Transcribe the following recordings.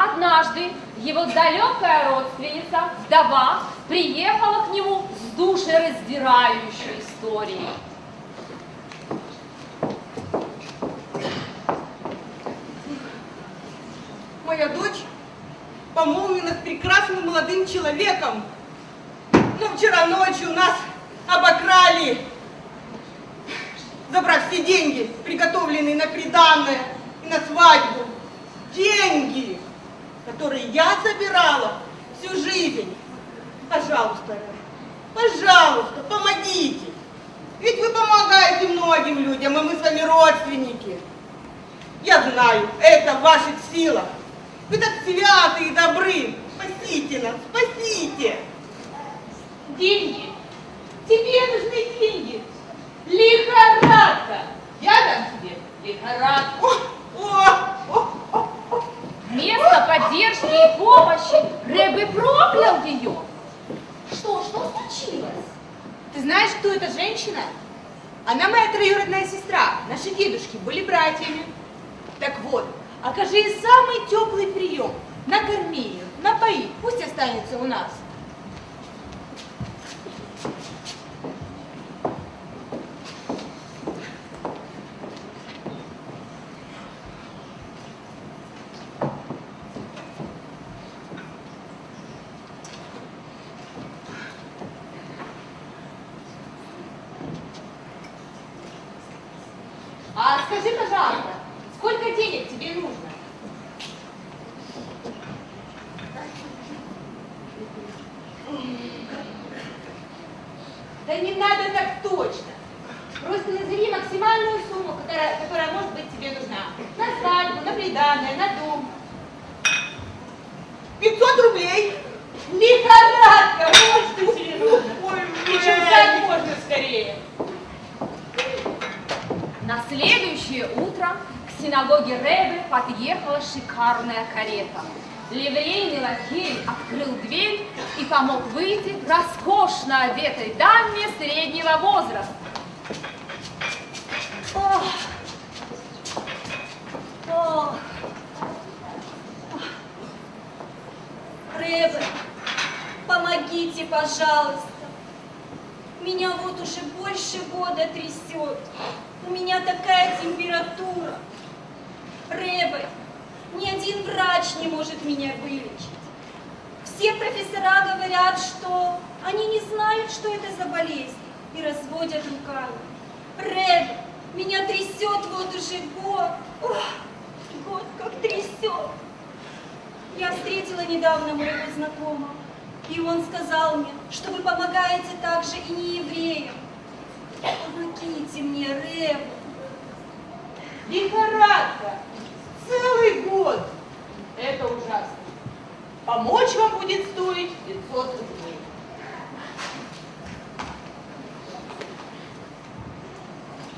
Однажды его далекая родственница, вдова, приехала к нему с душераздирающей историей. Моя дочь помолвлена с прекрасным молодым человеком. Но вчера ночью нас обокрали, забрав все деньги, приготовленные на приданное и на свадьбу. Деньги, которые я собирала всю жизнь. Пожалуйста, пожалуйста, помогите. Ведь вы помогаете многим людям, и мы с вами родственники. Я знаю, это в ваших силах. Вы так святы и добры. Спасите нас, спасите. Деньги. Тебе нужны деньги. Лихорадка. Я дам тебе лихорадку. О, о, о, о. Вместо поддержки и помощи Рэбе проклял ее. Что, что случилось? Ты знаешь, кто эта женщина? Она моя троюродная сестра. Наши дедушки были братьями. Так вот, окажи ей самый теплый прием. Накорми ее, напои, пусть останется у нас. А скажи, пожалуйста, сколько денег тебе нужно? Да не надо так точно. Просто назови максимальную сумму, которая, которая может быть тебе нужна. На свадьбу, на приданное, на дом. 500 рублей. Лихорадка, нужно. Ой, Причем как можно скорее. На следующее утро к синагоге Рэбе подъехала шикарная карета. Ливрейный лакей открыл дверь и помог выйти роскошно одетой даме среднего возраста. Рэбе, помогите, пожалуйста. Меня вот уже больше года трясет. У меня такая температура. Рэбе, ни один врач не может меня вылечить. Все профессора говорят, что они не знают, что это за болезнь, и разводят руками. Рэбе, меня трясет вот уже год. Ох, год как трясет. Я встретила недавно моего знакомого, и он сказал мне, что вы помогаете также и неевреям. Помогите мне, Рэб. Лихорадка. Целый год. Это ужасно. Помочь вам будет стоить 500 рублей.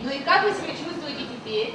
Ну и как вы себя чувствуете теперь?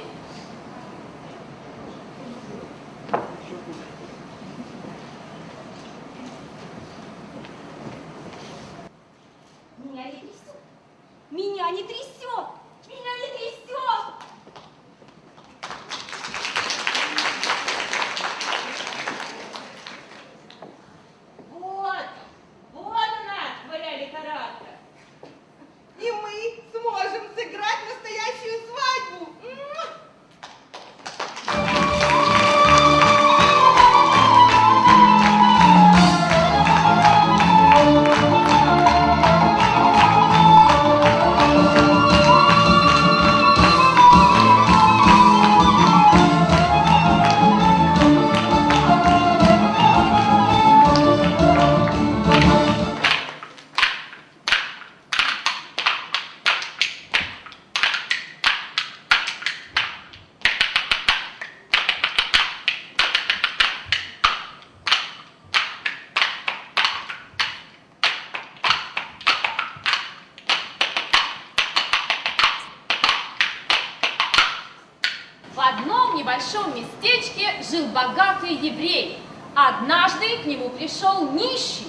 Одном небольшом местечке жил богатый еврей. Однажды к нему пришел нищий.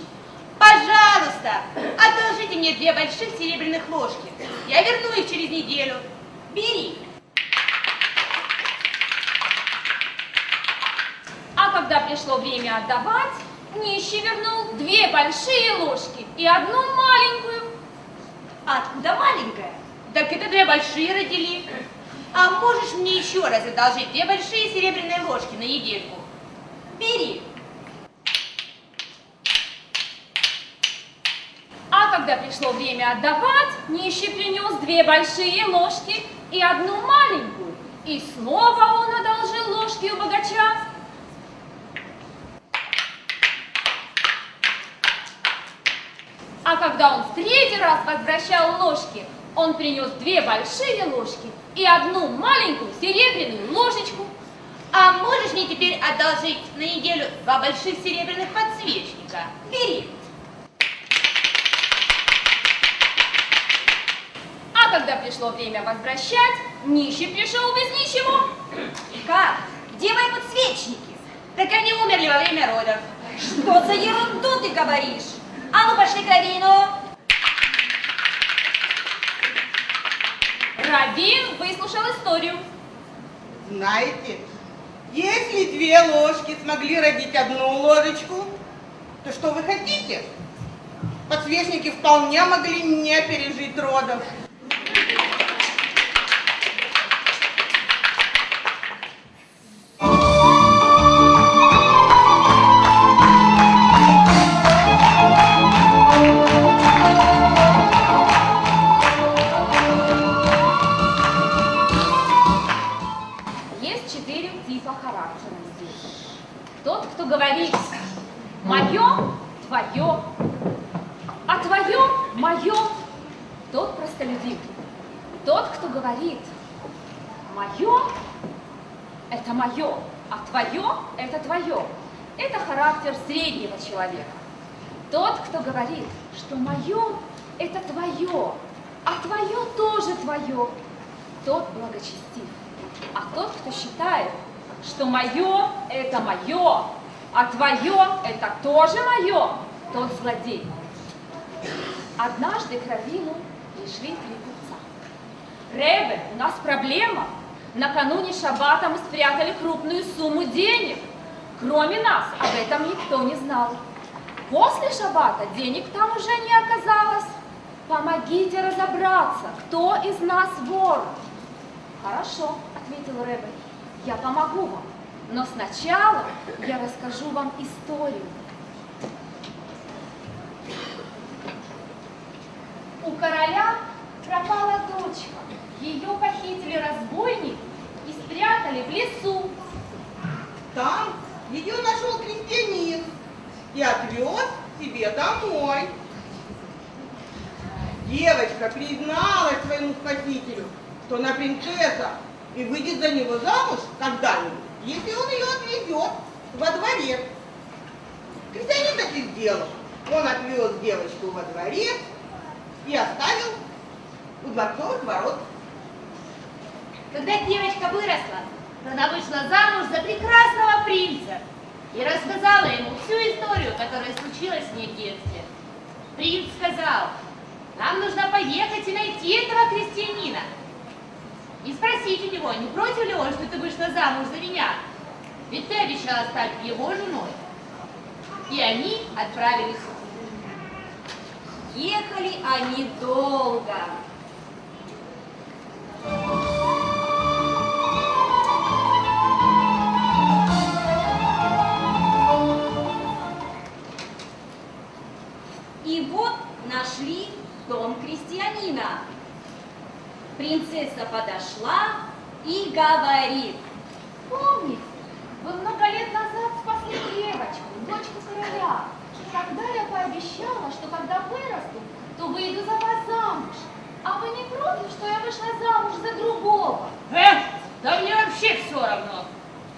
Пожалуйста, одолжите мне две больших серебряных ложки. Я верну их через неделю. Бери. А когда пришло время отдавать, нищий вернул две большие ложки и одну маленькую. А откуда маленькая? Так это две большие родили. А можешь мне еще раз одолжить две большие серебряные ложки на недельку? Бери. А когда пришло время отдавать, нищий принес две большие ложки и одну маленькую. И снова он одолжил ложки у богача. А когда он в третий раз возвращал ложки, он принес две большие ложки и одну маленькую серебряную ложечку. А можешь мне теперь одолжить на неделю два больших серебряных подсвечника? Бери. А когда пришло время возвращать, нищий пришел без ничего. Как? Где мои подсвечники? Так они умерли во время родов. Что за ерунду ты говоришь? А ну пошли к Равину. Равин выслушал историю. Знаете, если две ложки смогли родить одну ложечку, то что вы хотите? Подсвечники вполне могли не пережить родов. Что мое – это твое, а твое тоже твое, тот благочестив. А тот, кто считает, что мое – это мое, а твое – это тоже мое, тот злодей. Однажды к Равину пришли три купца. Ребе, у нас проблема. Накануне шаббата мы спрятали крупную сумму денег. Кроме нас об этом никто не знал. После шаббата денег там уже не оказалось. Помогите разобраться, кто из нас вор. Хорошо, ответил Рэбе, я помогу вам. Но сначала я расскажу вам историю. У короля пропала дочка. Ее похитили разбойники и спрятали в лесу. Там ее нашел крестьянин и отвез себе домой. Девочка призналась своему спасителю, что она принцесса и выйдет за него замуж когда-нибудь, если он ее отвезет во дворец. Крестьянин так и сделал. Он отвез девочку во дворец и оставил у дворцовых ворот. Когда девочка выросла, она вышла замуж за прекрасного принца и рассказала ему всю историю, которая случилась в детстве. Принц сказал, нам нужно поехать и найти этого крестьянина. И спросить у него, не против ли он, что ты вышла замуж за меня? Ведь ты обещала стать его женой. И они отправились. Ехали они долго. Принцесса подошла и говорит, Помните, вы много лет назад спасли девочку, дочку короля. Тогда я пообещала, что когда вырасту, то выйду за вас замуж. А вы не против, что я вышла замуж за другого? Эх, да мне вообще все равно,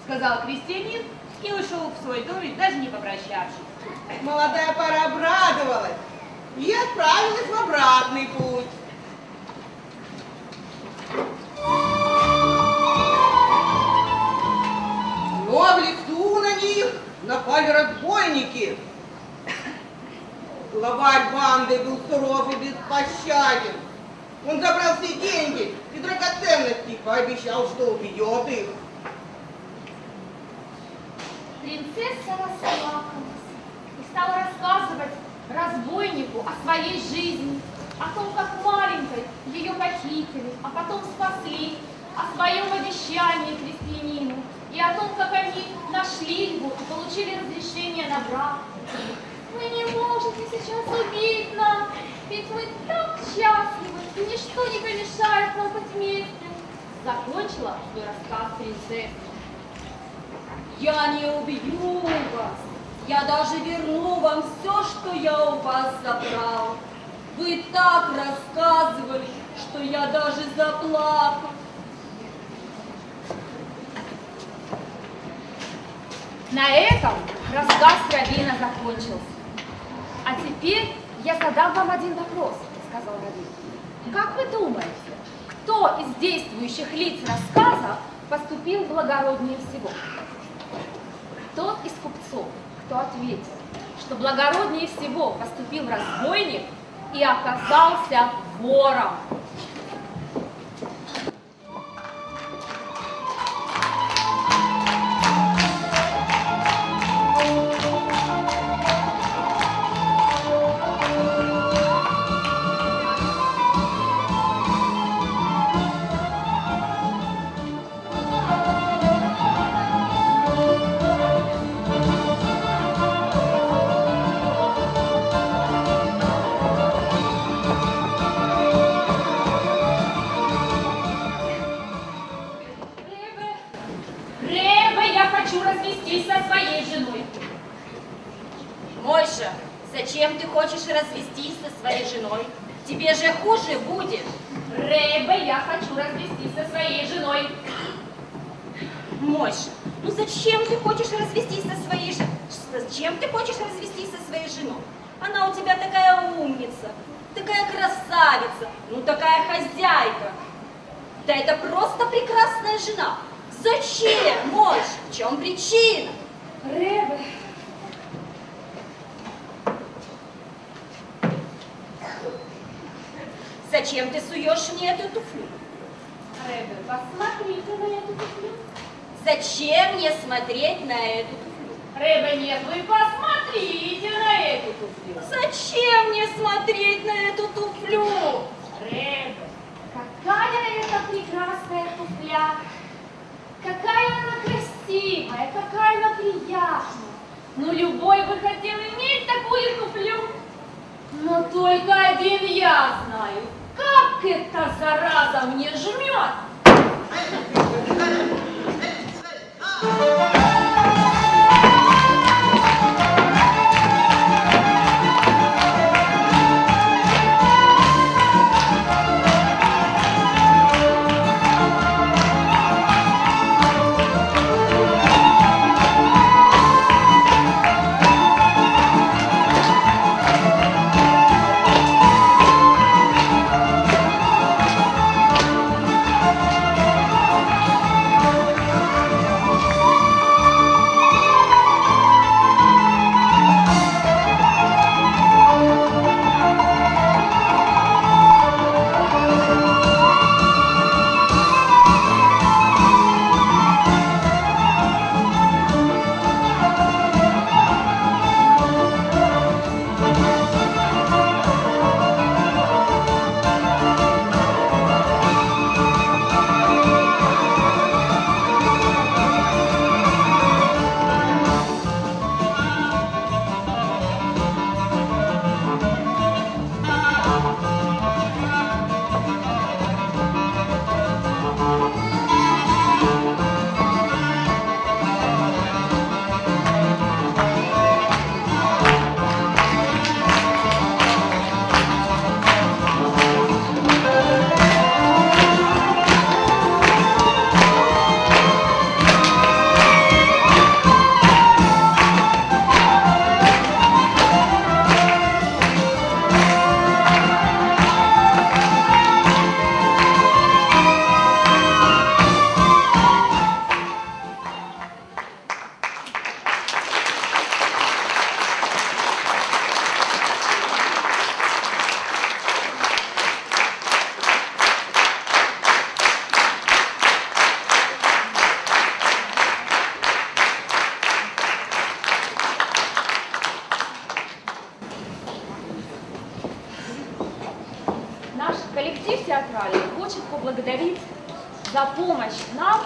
сказал крестьянин и ушел в свой домик, даже не попрощавшись. Молодая пара обрадовалась и отправилась в обратный путь. Разбойники. Главарь банды был суров и беспощаден. Он забрал все деньги и драгоценности, пообещал, что убьет их. Принцесса расплакалась и стала рассказывать разбойнику о своей жизни, о том, как маленькой ее похитили, а потом спасли, о своем обещании крестьянину о том, как они нашли его и получили разрешение на брак. Вы не можете сейчас убить нас, ведь мы так счастливы, и ничто не помешает нам быть вместе. Закончила свой рассказ принцесса. Я не убью вас. Я даже верну вам все, что я у вас забрал. Вы так рассказывали, что я даже заплакал. На этом рассказ Равина закончился. А теперь я задам вам один вопрос, сказал Равин. Как вы думаете, кто из действующих лиц рассказа поступил благороднее всего? Тот из купцов, кто ответил, что благороднее всего поступил разбойник и оказался вором. Хочу развестись со своей женой. Мойша, зачем ты хочешь развестись со своей женой? Тебе же хуже будет. Ребе, я хочу развестись со своей женой. Мойша, ну зачем ты хочешь развестись со своей женой? Зачем ты хочешь развестись со своей женой? Она у тебя такая умница, такая красавица, ну такая хозяйка. Да это просто прекрасная жена. Зачем, Мойша? В чем причина? Ребе, Зачем ты суешь мне эту туфлю? Ребе, посмотрите на эту туфлю. Зачем мне смотреть на эту туфлю? Ребе, нет, вы посмотрите на эту туфлю. Зачем мне смотреть на эту туфлю? Ребе, какая это прекрасная туфля. Какая она красивая, какая она приятная. Ну, любой бы хотел иметь такую туфлю. Но только один я знаю, как эта зараза мне жмет. Поблагодарить за помощь нам